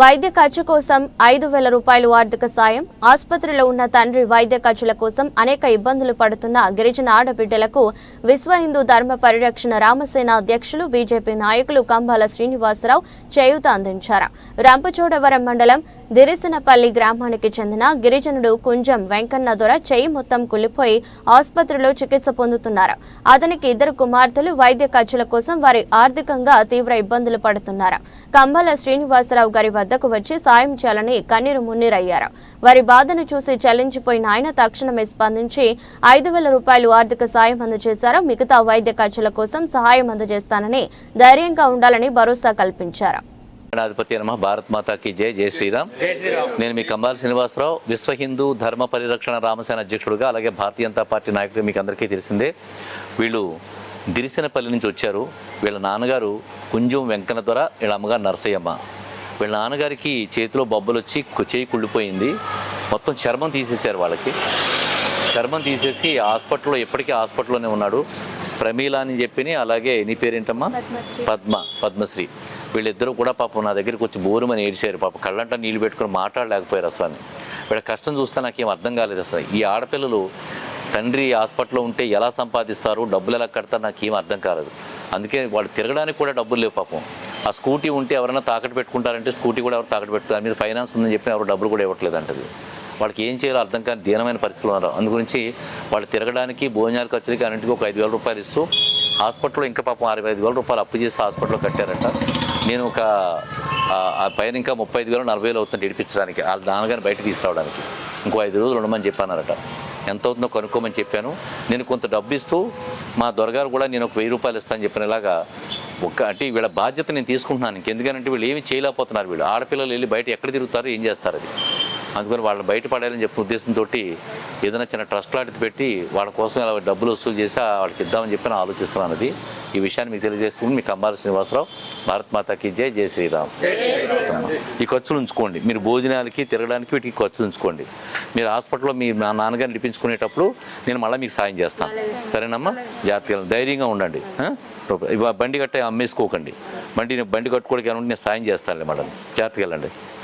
వైద్య ఖర్చు కోసం ఐదు వేల రూపాయలు ఆర్థిక సాయం ఆసుపత్రిలో ఉన్న తండ్రి వైద్య ఖర్చుల కోసం అనేక ఇబ్బందులు పడుతున్న గిరిజన ఆడబిడ్డలకు విశ్వ హిందూ ధర్మ పరిరక్షణ రామసేన అధ్యక్షులు బీజేపీ నాయకులు కంబాల శ్రీనివాసరావు చేయూత అందించారు. రంపచోడవరం మండలం దిరిసినపల్లి గ్రామానికి చెందిన గిరిజనుడు కుంజం వెంకన్న దొర చేయి మొత్తం కులిపోయి ఆసుపత్రిలో చికిత్స పొందుతున్నారు. అతనికి ఇద్దరు కుమార్తెలు వైద్య ఖర్చుల కోసం వారి ఆర్థికంగా తీవ్ర ఇబ్బందులు పడుతున్నారు. కంబాల శ్రీనివాసరావు గారి వద్దకు వచ్చి సాయం చేయాలని కన్నీరు మున్నీరయ్యారు. వారి బాధను చూసి చలించిపోయిన ఆయన తక్షణమే స్పందించి ఐదు వేల రూపాయలు ఆర్థిక సాయం అందజేశారు. మిగతా వైద్య ఖర్చుల కోసం సహాయం అందజేస్తానని ధైర్యంగా ఉండాలని భరోసా కల్పించారు. గణాధిపతి నమ భారత్ మాతాకి జై జై శ్రీరామ్. నేను మీ కంబాల శ్రీనివాసరావు విశ్వ హిందూ ధర్మ పరిరక్షణ రామసేన అధ్యక్షుడుగా అలాగే భారతీయ జనతా పార్టీ నాయకుడు మీకు అందరికీ తెలిసిందే వీళ్ళు దిరిసినపల్లి నుంచి వచ్చారు. వీళ్ళ నాన్నగారు కుంజం వెంకన్న దొర వీళ్ళ అమ్మగారు నరసయ్యమ్మ. వీళ్ళ నాన్నగారికి చేతిలో బొబ్బలు వచ్చి చేయి కుళ్ళిపోయింది. మొత్తం చర్మం తీసేశారు వాళ్ళకి. చర్మం తీసేసి హాస్పిటల్లో ఎప్పటికీ హాస్పిటల్లోనే ఉన్నాడు. ప్రమీల అని చెప్పిని అలాగే నీ పేరేంటమ్మా? పద్మ పద్మశ్రీ. వీళ్ళిద్దరూ కూడా పాపం నా దగ్గరికి వచ్చి బోరుమని ఏడిచారు పాప. కళ్ళంట నీళ్ళు పెట్టుకుని మాట్లాడలేకపోయారు అసలు అని. వీళ్ళ కష్టం చూస్తే నాకేం అర్థం కాలేదు అసలు. ఈ ఆడపిల్లలు తండ్రి హాస్పిటల్లో ఉంటే ఎలా సంపాదిస్తారు డబ్బులు ఎలా కడతారు నాకేం అర్థం కాలేదు. అందుకే వాళ్ళు తిరగడానికి కూడా డబ్బులు లేవు పాపం. ఆ స్కూటీ ఉంటే ఎవరైనా తాకట్టు పెట్టుకుంటారంటే స్కూటీ కూడా ఎవరు తాకట్టు పెట్టుకుంటారు మీరు ఫైనాన్స్ ఉందని చెప్పి ఎవరు డబ్బులు కూడా ఇవ్వట్లేదు అంటది వాళ్ళకి ఏం చేయాలో అర్థం కాని దీనమైన పరిస్థితులు ఉన్నారు. అందుగురించి వాళ్ళు తిరగడానికి భోజనాలు ఖర్చులకి అన్నింటికి ఒక ఐదు వేల రూపాయలు ఇస్తూ హాస్పిటల్లో ఇంకా పాపం అరవై ఐదు వేల రూపాయలు అప్పు చేసి హాస్పిటల్లో కట్టారట. నేను ఒక ఆ- పైన ఇంకా ముప్పై ఐదు వేలు నలభై వేలు అవుతుంది ఇడిపించడానికి వాళ్ళ నాన్నగారిని బయట తీసుకురావడానికి ఇంకో ఐదు రోజులు ఉండమని చెప్పానారట ఎంత అవుతుందో కనుక్కోమని చెప్పాను. నేను కొంత డబ్బు ఇస్తూ మా దొరగారు కూడా నేను ఒక వెయ్యి రూపాయలు ఇస్తానని చెప్పినలాగా ఒక అంటే వీళ్ళ బాధ్యత నేను తీసుకుంటున్నాను. ఇంకెందుకంటే వీళ్ళు ఏమి చేయలేకపోతున్నారు వీళ్ళు. ఆడపిల్లలు వెళ్ళి బయట ఎక్కడ తిరుగుతారు ఏం చేస్తారు అది? అందుకని వాళ్ళని బయట పడాలని చెప్పిన ఉద్దేశంతో ఏదైనా చిన్న ట్రస్ట్ లాంటిది పెట్టి వాళ్ళ కోసం ఇలా డబ్బులు వసూలు చేసి వాళ్ళకి ఇద్దామని చెప్పి నేను ఆలోచిస్తున్నాను అది ఈ విషయాన్ని మీకు తెలియజేస్తుంది మీ కంబాల శ్రీనివాసరావు భారత్ మాతాకి జై జై శ్రీరామ్. ఈ ఖర్చులు ఉంచుకోండి. మీరు భోజనాలకి తిరగడానికి వీటికి ఖర్చులు ఉంచుకోండి. మీరు హాస్పిటల్లో మీ నాన్నగారిని నడిపించుకునేటప్పుడు నేను మళ్ళీ మీకు సాయం చేస్తాను సరేనమ్మా? జాగ్రత్తగా ధైర్యంగా ఉండండి. బండి కట్టే అమ్మేసుకోకండి. బండి బండి కట్టుకోవడానికి నేను సాయం చేస్తానులే మేడం. జాగ్రత్తగా వెళ్ళండి.